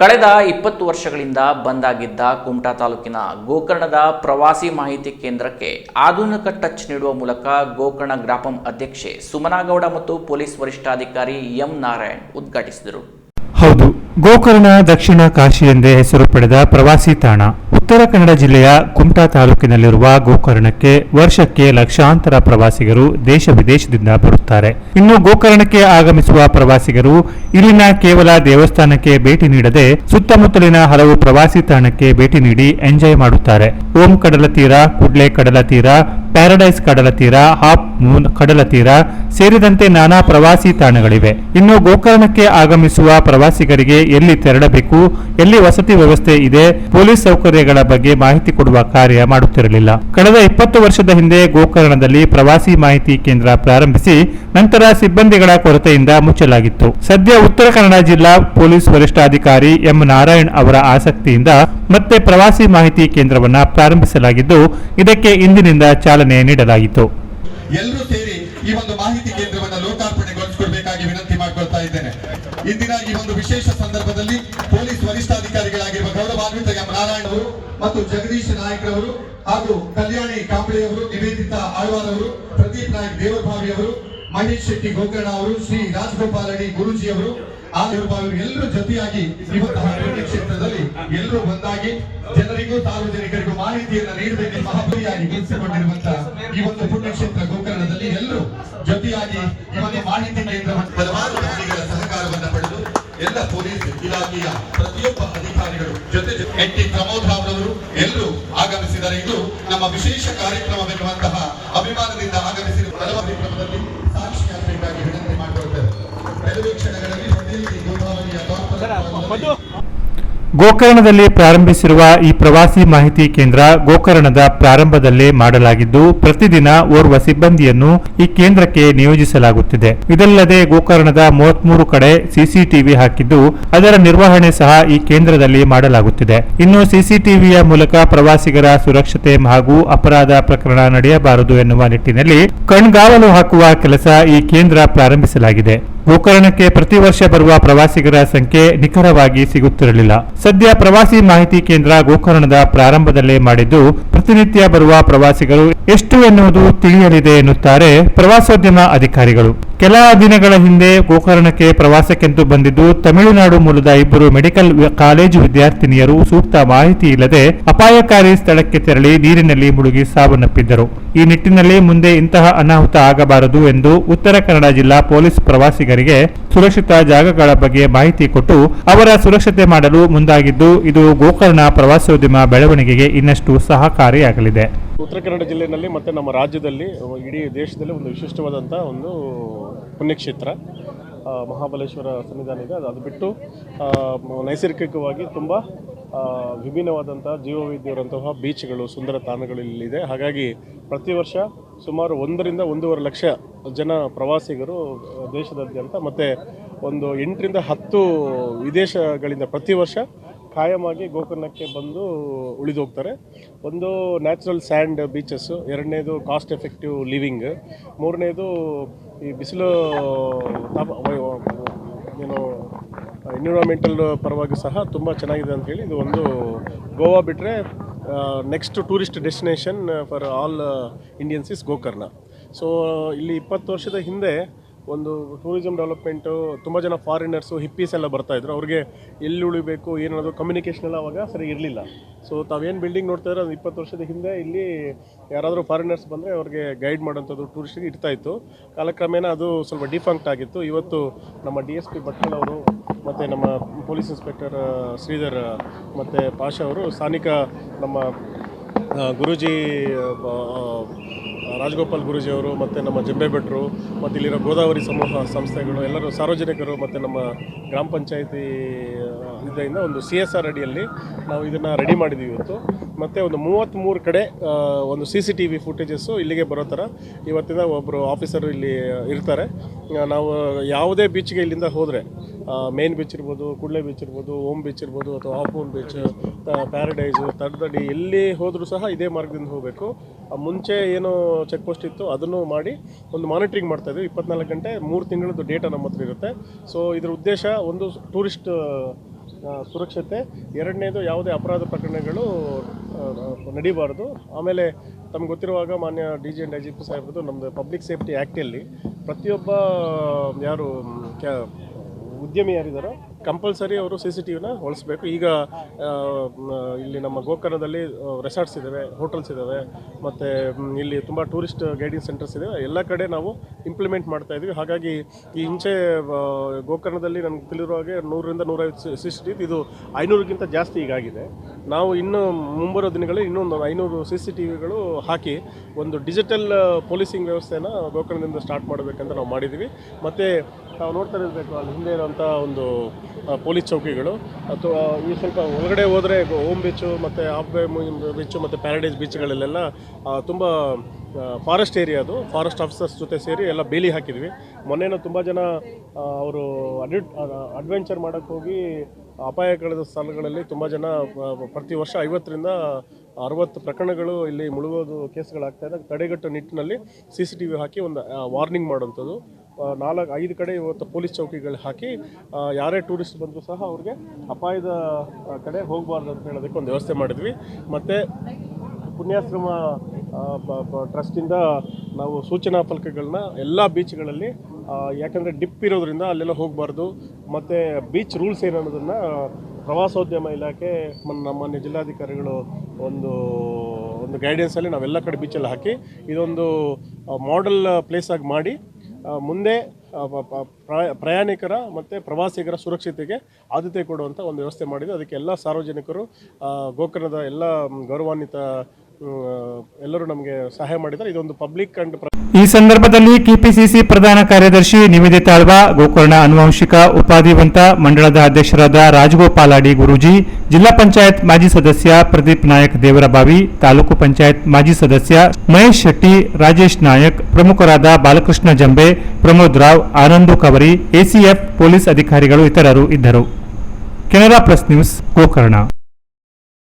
ಕಳೆದ ಇಪ್ಪತ್ತು ವರ್ಷಗಳಿಂದ ಬಂದಾಗಿದ್ದ ಕುಮಟಾ ತಾಲೂಕಿನ ಗೋಕರ್ಣದ ಪ್ರವಾಸಿ ಮಾಹಿತಿ ಕೇಂದ್ರಕ್ಕೆ ಆಧುನಿಕ ಟಚ್ ನೀಡುವ ಮೂಲಕ ಗೋಕರ್ಣ ಗ್ರಾಪಂ ಅಧ್ಯಕ್ಷೆ ಸುಮನಾಗೌಡ ಮತ್ತು ಪೊಲೀಸ್ ವರಿಷ್ಠಾಧಿಕಾರಿ ಎಂ ನಾರಾಯಣ್ ಉದ್ಘಾಟಿಸಿದರು. ಹೌದು, ಗೋಕರ್ಣ ದಕ್ಷಿಣ ಕಾಶಿ ಎಂದೇ ಹೆಸರು ಪಡೆದ ಪ್ರವಾಸಿ ತಾಣ. ಉತ್ತರ ಕನ್ನಡ ಜಿಲ್ಲೆಯ ಕುಮಟಾ ತಾಲೂಕಿನಲ್ಲಿರುವ ಗೋಕರ್ಣಕ್ಕೆ ವರ್ಷಕ್ಕೆ ಲಕ್ಷಾಂತರ ಪ್ರವಾಸಿಗರು ದೇಶ ವಿದೇಶದಿಂದ ಬರುತ್ತಾರೆ. ಇನ್ನು ಗೋಕರ್ಣಕ್ಕೆ ಆಗಮಿಸುವ ಪ್ರವಾಸಿಗರು ಇಲ್ಲಿನ ಕೇವಲ ದೇವಸ್ಥಾನಕ್ಕೆ ಭೇಟಿ ನೀಡದೆ ಸುತ್ತಮುತ್ತಲಿನ ಹಲವು ಪ್ರವಾಸಿ ತಾಣಕ್ಕೆ ಭೇಟಿ ನೀಡಿ ಎಂಜಾಯ್ ಮಾಡುತ್ತಾರೆ. ಓಂ ಕಡಲ ತೀರ, ಕುಡ್ಲೆ ಕಡಲ ತೀರ, ಪ್ಯಾರಡೈಸ್ ಕಡಲ ತೀರ, ಹಾಪ್ ಮೂನ್ ಕಡಲ ತೀರ ಸೇರಿದಂತೆ ನಾನಾ ಪ್ರವಾಸಿ ತಾಣಗಳಿವೆ. ಇನ್ನು ಗೋಕರ್ಣಕ್ಕೆ ಆಗಮಿಸುವ ಪ್ರವಾಸಿಗರಿಗೆ ಎಲ್ಲಿ ತೆರಳಬೇಕು, ಎಲ್ಲಿ ವಸತಿ ವ್ಯವಸ್ಥೆ ಇದೆ, ಪೊಲೀಸ್ ಸೌಕರ್ಯಗಳ ಬಗ್ಗೆ ಮಾಹಿತಿ ಕೊಡುವ ಕಾರ್ಯ ಮಾಡುತ್ತಿರಲಿಲ್ಲ. ಕಳೆದ ಇಪ್ಪತ್ತು ವರ್ಷದ ಹಿಂದೆ ಗೋಕರ್ಣದಲ್ಲಿ ಪ್ರವಾಸಿ ಮಾಹಿತಿ ಕೇಂದ್ರ ಪ್ರಾರಂಭಿಸಿ ನಂತರ ಸಿಬ್ಬಂದಿಗಳ ಕೊರತೆಯಿಂದ ಮುಚ್ಚಲಾಗಿತ್ತು. ಸದ್ಯ ಉತ್ತರ ಕನ್ನಡ ಜಿಲ್ಲಾ ಪೊಲೀಸ್ ವರಿಷ್ಠಾಧಿಕಾರಿ ಎಂ ನಾರಾಯಣ್ ಅವರ ಆಸಕ್ತಿಯಿಂದ ಮತ್ತೆ ಪ್ರವಾಸಿ ಮಾಹಿತಿ ಕೇಂದ್ರವನ್ನ ಪ್ರಾರಂಭಿಸಲಾಗಿದ್ದು, ಇದಕ್ಕೆ ಇಂದಿನಿಂದ ಚಾಲನೆ ನೀಡಲಾಯಿತು. ಎಲ್ಲರೂ ಸೇರಿ ಈ ಒಂದು ಮಾಹಿತಿ ಕೇಂದ್ರವನ್ನ ಲೋಕಾರ್ಪಣೆಗೊಳಿಸಿಕೊಡ್ಬೇಕಾಗಿ ವಿನಂತಿ ಮಾಡಿಕೊಳ್ತಾ ಇದ್ದೇನೆ. ಇಂದಿನ ಈ ಒಂದು ವಿಶೇಷ ಸಂದರ್ಭದಲ್ಲಿ ಪೊಲೀಸ್ ವರಿಷ್ಠಾಧಿಕಾರಿಗಳಾಗಿರುವ ಗೌರವಾನ್ವಿತ ಎಂ ನಾರಾಯಣ್ ಅವರು ಮತ್ತು ಜಗದೀಶ್ ನಾಯಕ್ ಅವರು ಹಾಗೂ ಕಲ್ಯಾಣಿ ಕಾಂಬಳಿ ಅವರು, ನಿವೇದಿತಾ ಆಳ್ವಾರ್ ಅವರು, ಪ್ರದೀಪ್ ನಾಯಕ್ ದೇವಭಾವಿ ಅವರು, ಮಹೇಶ್ ಶೆಟ್ಟಿ ಗೋಕರ್ಣ ಅವರು, ಶ್ರೀ ರಾಜಗೋಪಾಲ್ ರೆಡ್ಡಿ ಗುರುಜಿ ಅವರು ಎಲ್ಲರೂ ಜೊತೆಯಾಗಿ ಇವತ್ತು ಪುಣ್ಯ ಕ್ಷೇತ್ರದಲ್ಲಿ ಎಲ್ಲರೂ ಒಂದಾಗಿ ಜನರಿಗೂ ಸಾರ್ವಜನಿಕರಿಗೂ ಮಾಹಿತಿಯನ್ನು ನೀಡಬೇಕು ಮಹಾಬಲಿಯಾಗಿ ಕೆಲಸಗೊಂಡಿರುವಂತಹ ಈ ಒಂದು ಪುಣ್ಯಕ್ಷೇತ್ರ ಗೋಕರ್ಣದಲ್ಲಿ ಎಲ್ಲರೂ ಜೊತೆಯಾಗಿ ಒಂದು ಮಾಹಿತಿ ಕೇಂದ್ರವನ್ನು ಹಲವಾರು ವ್ಯಕ್ತಿಗಳ ಸಹಕಾರವನ್ನು ಪಡೆದು ಎಲ್ಲ ಪೊಲೀಸ್ ಇಲಾಖೆಯ ಪ್ರತಿಯೊಬ್ಬ ಅಧಿಕಾರಿಗಳು ಜೊತೆ ಎನ್ ಟಿ ಪ್ರಮೋದ್ ರಾವ್ ರವರು ಎಲ್ಲರೂ ಆಗಮಿಸಿದ್ದಾರೆ. ಇದು ನಮ್ಮ ವಿಶೇಷ ಕಾರ್ಯಕ್ರಮವೆನ್ನುವಂತಹ ಅಭಿಮಾನದಿಂದ ಆಗಮಿಸಿರುವ ಹಲವಾರು ಕಾರ್ಯಕ್ರಮದಲ್ಲಿ ಗೋಕರ್ಣದಲ್ಲಿ ಪ್ರಾರಂಭಿಸಿರುವ ಈ ಪ್ರವಾಸಿ ಮಾಹಿತಿ ಕೇಂದ್ರ ಗೋಕರ್ಣದ ಪ್ರಾರಂಭದಲ್ಲೇ ಮಾಡಲಾಗಿದ್ದು, ಪ್ರತಿದಿನ ಓರ್ವ ಸಿಬ್ಬಂದಿಯನ್ನು ಈ ಕೇಂದ್ರಕ್ಕೆ ನಿಯೋಜಿಸಲಾಗುತ್ತಿದೆ. ಇದಲ್ಲದೆ ಗೋಕರ್ಣದ ಮೂವತ್ಮೂರು ಕಡೆ ಸಿಸಿಟಿವಿ ಹಾಕಿದ್ದು, ಅದರ ನಿರ್ವಹಣೆ ಸಹ ಈ ಕೇಂದ್ರದಲ್ಲಿ ಮಾಡಲಾಗುತ್ತಿದೆ. ಇನ್ನು ಸಿಸಿಟಿವಿಯ ಮೂಲಕ ಪ್ರವಾಸಿಗರ ಸುರಕ್ಷತೆ ಹಾಗೂ ಅಪರಾಧ ಪ್ರಕರಣ ನಡೆಯಬಾರದು ಎನ್ನುವ ನಿಟ್ಟಿನಲ್ಲಿ ಕಣ್ಗಾವಲು ಹಾಕುವ ಕೆಲಸ ಈ ಕೇಂದ್ರ ಪ್ರಾರಂಭಿಸಲಾಗಿದೆ. ಗೋಕರ್ಣಕ್ಕೆ ಪ್ರತಿ ವರ್ಷ ಬರುವ ಪ್ರವಾಸಿಗರ ಸಂಖ್ಯೆ ನಿಖರವಾಗಿ ಸಿಗುತ್ತಿರಲಿಲ್ಲ. ಸದ್ಯ ಪ್ರವಾಸಿ ಮಾಹಿತಿ ಕೇಂದ್ರ ಗೋಕರ್ಣದ ಪ್ರಾರಂಭದಲ್ಲೇ ಮಾಡಿದ್ದು, ಪ್ರತಿನಿತ್ಯ ಬರುವ ಪ್ರವಾಸಿಗರು ಎಷ್ಟು ಎನ್ನುವುದು ತಿಳಿಯಲಿದೆ ಎನ್ನುತ್ತಾರೆ ಪ್ರವಾಸೋದ್ಯಮ ಅಧಿಕಾರಿಗಳು. ಕೆಲ ದಿನಗಳ ಹಿಂದೆ ಗೋಕರ್ಣಕ್ಕೆ ಪ್ರವಾಸಕ್ಕೆಂದು ಬಂದಿದ್ದು, ತಮಿಳುನಾಡು ಮೂಲದ ಇಬ್ಬರು ಮೆಡಿಕಲ್ ಕಾಲೇಜು ವಿದ್ಯಾರ್ಥಿನಿಯರು ಸೂಕ್ತ ಮಾಹಿತಿ ಇಲ್ಲದೆ ಅಪಾಯಕಾರಿ ಸ್ಥಳಕ್ಕೆ ತೆರಳಿ ನೀರಿನಲ್ಲಿ ಮುಳುಗಿ ಸಾವನ್ನಪ್ಪಿದ್ದರು. ಈ ನಿಟ್ಟಿನಲ್ಲಿ ಮುಂದೆ ಇಂತಹ ಅನಾಹುತ ಆಗಬಾರದು ಎಂದು ಉತ್ತರ ಕನ್ನಡ ಜಿಲ್ಲಾ ಪೊಲೀಸ್ ಪ್ರವಾಸಿಗರಿಗೆ ಸುರಕ್ಷಿತ ಜಾಗಗಳ ಬಗ್ಗೆ ಮಾಹಿತಿ ಕೊಟ್ಟು ಅವರ ಸುರಕ್ಷತೆ ಮಾಡಲು ಮುಂದಾಗಿದ್ದು, ಇದು ಗೋಕರ್ಣ ಪ್ರವಾಸೋದ್ಯಮ ಬೆಳವಣಿಗೆಗೆ ಇನ್ನಷ್ಟು ಸಹಕಾರಿಯಾಗಲಿದೆ. ಉತ್ತರ ಕನ್ನಡ ಜಿಲ್ಲೆಯಲ್ಲಿ ಮತ್ತು ನಮ್ಮ ರಾಜ್ಯದಲ್ಲಿ, ಇಡೀ ದೇಶದಲ್ಲಿ ಒಂದು ವಿಶಿಷ್ಟವಾದಂಥ ಒಂದು ಪುಣ್ಯಕ್ಷೇತ್ರ. ಮಹಾಬಲೇಶ್ವರ ಸನ್ನಿಧಾನ ಇದೆ. ಅದು ಬಿಟ್ಟು ನೈಸರ್ಗಿಕವಾಗಿ ತುಂಬ ವಿಭಿನ್ನವಾದಂಥ ಜೀವವೈದ್ಯರಂತಹ ಬೀಚ್ಗಳು, ಸುಂದರ ತಾಣಗಳು ಇಲ್ಲಿದೆ ಹಾಗಾಗಿ ಪ್ರತಿ ವರ್ಷ ಸುಮಾರು ಒಂದರಿಂದ ಒಂದೂವರೆ ಲಕ್ಷ ಜನ ಪ್ರವಾಸಿಗರು ದೇಶದಾದ್ಯಂತ ಮತ್ತು ಒಂದು ಎಂಟರಿಂದ ಹತ್ತು ವಿದೇಶಗಳಿಂದ ಪ್ರತಿ ವರ್ಷ ಖಾಯಮಾಗಿ ಗೋಕರ್ಣಕ್ಕೆ ಬಂದು ಉಳಿದು ಹೋಗ್ತಾರೆ. ಒಂದು ನ್ಯಾಚುರಲ್ ಸ್ಯಾಂಡ್ ಬೀಚಸ್ಸು, ಎರಡನೇದು ಕಾಸ್ಟ್ ಎಫೆಕ್ಟಿವ್ ಲಿವಿಂಗ್, ಮೂರನೇದು ಈ ಬಿಸಿಲು ತಾಪ ಏನು, ಎನ್ವಿರಾನ್ಮೆಂಟಲ್ ಪರವಾಗಿ ಸಹ ತುಂಬ ಚೆನ್ನಾಗಿದೆ ಅಂತ ಹೇಳಿ ಇದು ಒಂದು ಗೋವಾ ಬಿಟ್ಟರೆ next tourist destination for all Indians is Gokarna. So, ಇಲ್ಲಿ ಇಪ್ಪತ್ತು ವರ್ಷದ ಹಿಂದೆ ಒಂದು ಟೂರಿಸಮ್ ಡೆವಲಪ್ಮೆಂಟು ತುಂಬ ಜನ ಫಾರಿನರ್ಸು ಹಿಪ್ಪೀಸ್ ಎಲ್ಲ ಬರ್ತಾಯಿದ್ರು ಅವ್ರಿಗೆ ಎಲ್ಲಿ ಉಳಿಬೇಕು ಏನನ್ನೋದು ಕಮ್ಯುನಿಕೇಷನ್ ಎಲ್ಲ ಅವಾಗ ಸರಿ ಇರಲಿಲ್ಲ. ಸೊ ತಾವೇನು ಬಿಲ್ಡಿಂಗ್ ನೋಡ್ತಾ ಇದ್ರೆ ಅದು ಇಪ್ಪತ್ತು ವರ್ಷದ ಹಿಂದೆ, ಇಲ್ಲಿ ಯಾರಾದರೂ ಫಾರಿನರ್ಸ್ ಬಂದರೆ ಅವ್ರಿಗೆ ಗೈಡ್ ಮಾಡೋಂಥದ್ದು ಟೂರಿಸ್ಟಿಗೆ ಇರ್ತಾಯಿತ್ತು ಕಾಲಕ್ರಮೇಣ ಅದು ಸ್ವಲ್ಪ ಡಿಫಂಕ್ಟ್ ಆಗಿತ್ತು. ಇವತ್ತು ನಮ್ಮ ಡಿ ಎಸ್ ಪಿ ಅವರು ಮತ್ತು ನಮ್ಮ ಪೊಲೀಸ್ ಇನ್ಸ್ಪೆಕ್ಟರ್ ಶ್ರೀಧರ್, ಮತ್ತು ಪಾಷಾ ಅವರು, ಸ್ಥಾನಿಕ ನಮ್ಮ ಗುರೂಜಿ ರಾಜಗೋಪಾಲ್ ಗುರುಜಿಯವರು ಮತ್ತು ನಮ್ಮ ಜಂಬೆ ಭಟ್ರು ಮತ್ತು ಇಲ್ಲಿರೋ ಗೋದಾವರಿ ಸಮೂಹ ಸಂಸ್ಥೆಗಳು, ಎಲ್ಲರೂ ಸಾರ್ವಜನಿಕರು ಮತ್ತು ನಮ್ಮ ಗ್ರಾಮ ಪಂಚಾಯತಿ ಇದರಿಂದ ಒಂದು ಸಿ ಎಸ್ ಆರ್ ಅಡಿಯಲ್ಲಿ ನಾವು ಇದನ್ನು ರೆಡಿ ಮಾಡಿದ್ದೀವಿ ಇವತ್ತು. ಮತ್ತು ಒಂದು ಮೂವತ್ತ್ಮೂರು ಕಡೆ ಒಂದು C C T V footages ಇಲ್ಲಿಗೆ ಬರೋ ಥರ ಇವತ್ತಿನ ಒಬ್ಬರು ಆಫೀಸರು ಇಲ್ಲಿ ಇರ್ತಾರೆ. ನಾವು ಯಾವುದೇ ಬೀಚ್ಗೆ ಇಲ್ಲಿಂದ ಹೋದರೆ ಮೇನ್ ಬೀಚ್ ಇರ್ಬೋದು, ಕುಡ್ಲೆ ಬೀಚ್ ಇರ್ಬೋದು ಓಮ್ ಬೀಚ್ ಇರ್ಬೋದು, ಅಥವಾ ಆಫೂನ್ ಬೀಚ್ ಪ್ಯಾರಡೈಸು ತಡದಡಿ ಎಲ್ಲಿ ಹೋದರೂ ಸಹ ಇದೇ ಮಾರ್ಗದಿಂದ ಹೋಗಬೇಕು. ಮುಂಚೆ ಏನು ಚೆಕ್ ಪೋಸ್ಟ್ ಇತ್ತು, ಅದನ್ನು ಮಾಡಿ ಒಂದು ಮಾನಿಟ್ರಿಂಗ್ ಇದ್ದೀವಿ ಇಪ್ಪತ್ನಾಲ್ಕು ಗಂಟೆ ಮೂರು ತಿಂಗಳದ್ದು ಡೇಟಾ ನಮ್ಮ ಹತ್ರ ಇರುತ್ತೆ. ಸೊ ಇದರ ಉದ್ದೇಶ ಒಂದು ಟೂರಿಸ್ಟ್ ಸುರಕ್ಷತೆ. ಎರಡನೇದು ಯಾವುದೇ ಅಪರಾಧ ಪ್ರಕರಣಗಳು ನಡೀಬಾರ್ದು. ಆಮೇಲೆ ತಮ್ಗೆ ಗೊತ್ತಿರುವಾಗ ಮಾನ್ಯ D G and I G P ನಮ್ಮದು ಪಬ್ಲಿಕ್ ಸೇಫ್ಟಿ ಆ್ಯಕ್ಟಲ್ಲಿ ಪ್ರತಿಯೊಬ್ಬ ಯಾರು ಕ್ಯಾ ಉದ್ಯಮಿ ಯಾರಿದ್ದಾರೋ ಕಂಪಲ್ಸರಿ ಅವರು ಸಿ ಸಿ ಟಿ ವಿನ ಹೊಳಿಸ್ಬೇಕು ಈಗ ಇಲ್ಲಿ ನಮ್ಮ ಗೋಕರ್ಣದಲ್ಲಿ ರೆಸಾರ್ಟ್ಸ್ ಇದ್ದಾವೆ ಹೋಟೆಲ್ಸ್ ಇದ್ದಾವೆ ಮತ್ತು ಇಲ್ಲಿ ತುಂಬ ಟೂರಿಸ್ಟ್ ಗೈಡಿಂಗ್ ಸೆಂಟರ್ಸ್ ಇದೆ ಎಲ್ಲ ಕಡೆ ನಾವು ಇಂಪ್ಲಿಮೆಂಟ್ ಮಾಡ್ತಾ ಇದ್ದೀವಿ ಹಾಗಾಗಿ ಈ ಹಿಂಚೆ ಗೋಕರ್ಣದಲ್ಲಿ ನನಗೆ ತಿಳಿದಿರೋ ಹಾಗೆ ನೂರರಿಂದ ನೂರೈವತ್ತು ಸಿ ಸಿ ಟಿ ಇದು ಐನೂರಕ್ಕಿಂತ ಜಾಸ್ತಿ ಈಗಾಗಿದೆ ನಾವು ಇನ್ನು ಮುಂಬರೋ ದಿನಗಳಲ್ಲಿ ಇನ್ನೊಂದು ಐನೂರು ಸಿ ಸಿ ಟಿ ವಿಗಳು ಹಾಕಿ ಒಂದು ಡಿಜಿಟಲ್ ಪೊಲೀಸಿಂಗ್ ವ್ಯವಸ್ಥೆನ ಗೋಕರ್ಣದಿಂದ ಸ್ಟಾರ್ಟ್ ಮಾಡಬೇಕಂತ ನಾವು ಮಾಡಿದ್ದೀವಿ ಮತ್ತು ನಾವು ನೋಡ್ತಾ ಇರಬೇಕು ಅಲ್ಲಿ ಹಿಂದೆ ಇರೋಂಥ ಒಂದು ಪೊಲೀಸ್ ಚೌಕಿಗಳು. ಅಥವಾ ಈ ಸ್ವಲ್ಪ ಒಳಗಡೆ ಹೋದರೆ ಓಮ್ ಬೀಚು ಮತ್ತು ಆಫ್ ಬೇ ಬೀಚು ಮತ್ತು ಪ್ಯಾರಡೈಸ್ ಬೀಚ್ಗಳಲ್ಲೆಲ್ಲ ತುಂಬ ಫಾರೆಸ್ಟ್ ಏರಿಯಾ ಅದು. ಫಾರೆಸ್ಟ್ ಆಫೀಸರ್ಸ್ ಜೊತೆ ಸೇರಿ ಎಲ್ಲ ಬೇಲಿ ಹಾಕಿದ್ವಿ. ಮೊನ್ನೆನೂ ತುಂಬ ಜನ ಅವರು ಅಡ್ವೆಂಟ್ ಅಡ್ವೆಂಚರ್ ಮಾಡೋಕ್ಕೆ ಹೋಗಿ ಕಳೆದ ಸ್ಥಳಗಳಲ್ಲಿ ತುಂಬ ಜನ ಪ್ರತಿ ವರ್ಷ ಐವತ್ತರಿಂದ ಅರವತ್ತು ಪ್ರಕರಣಗಳು ಇಲ್ಲಿ ಮುಳುಗೋದು ಕೇಸ್ಗಳಾಗ್ತಾಯಿದೆ ತಡೆಗಟ್ಟೋ ನಿಟ್ಟಿನಲ್ಲಿ ಸಿ ಸಿ ಟಿ ವಿ ಹಾಕಿ ಒಂದು ವಾರ್ನಿಂಗ್ ಮಾಡುವಂಥದ್ದು. ನಾಲ್ಕು ಐದು ಕಡೆ ಇವತ್ತು ಪೊಲೀಸ್ ಚೌಕಿಗಳು ಹಾಕಿ ಯಾರೇ ಟೂರಿಸ್ಟ್ ಬಂದರೂ ಸಹ ಅವ್ರಿಗೆ ಅಪಾಯದ ಕಡೆ ಹೋಗಬಾರ್ದು ಅಂತ ಹೇಳೋದಕ್ಕೆ ಒಂದು ವ್ಯವಸ್ಥೆ ಮಾಡಿದ್ವಿ. ಮತ್ತು ಪುಣ್ಯಾಶ್ರಮ ಟ್ರಸ್ಟಿಂದ ನಾವು ಸೂಚನಾ ಫಲಕಗಳನ್ನ ಎಲ್ಲ ಬೀಚ್ಗಳಲ್ಲಿ ಯಾಕಂದರೆ ಡಿಪ್ ಇರೋದ್ರಿಂದ ಅಲ್ಲೆಲ್ಲ ಹೋಗಬಾರ್ದು. ಮತ್ತು ಬೀಚ್ ರೂಲ್ಸ್ ಏನು ಪ್ರವಾಸೋದ್ಯಮ ಇಲಾಖೆ ನಮ್ಮ ಜಿಲ್ಲಾಧಿಕಾರಿಗಳು ಒಂದು ಒಂದು ಗೈಡೆನ್ಸಲ್ಲಿ ನಾವೆಲ್ಲ ಕಡೆ ಬೀಚಲ್ಲಿ ಹಾಕಿ, ಇದೊಂದು ಮಾಡೆಲ್ ಪ್ಲೇಸಾಗಿ ಮಾಡಿ ಮುಂದೆ ಪ್ರಯಾಣಿಕರ ಮತ್ತು ಪ್ರವಾಸಿಗರ ಸುರಕ್ಷತೆಗೆ ಆದ್ಯತೆ ಕೊಡುವಂಥ ಒಂದು ವ್ಯವಸ್ಥೆ ಮಾಡಿದೆ. ಅದಕ್ಕೆ ಎಲ್ಲ ಸಾರ್ವಜನಿಕರು ಗೋಕರ್ಣದ ಎಲ್ಲ ಗೌರವಾನ್ವಿತ ಎಲ್ಲರೂ ನಮಗೆ ಸಹಾಯ ಮಾಡಿದ್ದಾರೆ. ಇದೊಂದು ಪಬ್ಲಿಕ್ ಅಂಡ್ ಈ ಸಂದರ್ಭದಲ್ಲಿ ಕೆಪಿಸಿಸಿ ಪ್ರಧಾನ ಕಾರ್ಯದರ್ಶಿ ನಿವೇದಿತ ಆಳ್ವ, ಗೋಕರ್ಣ ಅನುವಂಶಿಕ ಉಪಾಧಿವಂತ ಮಂಡಳದ ಅಧ್ಯಕ್ಷರಾದ ರಾಜಗೋಪಾಲ ಅಡಿ ಗುರೂಜಿ, ಜಿಲ್ಲಾ ಪಂಚಾಯತ್ ಮಾಜಿ ಸದಸ್ಯ ಪ್ರದೀಪ್ ನಾಯಕ್ ದೇವರಬಾವಿ, ತಾಲೂಕು ಪಂಚಾಯತ್ ಮಾಜಿ ಸದಸ್ಯ ಮಹೇಶ್ ಶೆಟ್ಟಿ, ರಾಜೇಶ್ ನಾಯಕ್, ಪ್ರಮುಖರಾದ ಬಾಲಕೃಷ್ಣ ಜಂಬೆ, ಪ್ರಮೋದ್ ರಾವ್, ಆನಂದು ಕವರಿ, ಎಸಿಎಫ್ ಪೊಲೀಸ್ ಅಧಿಕಾರಿಗಳು ಇತರರು ಇದ್ದರು. Canara Press News, Gokarna.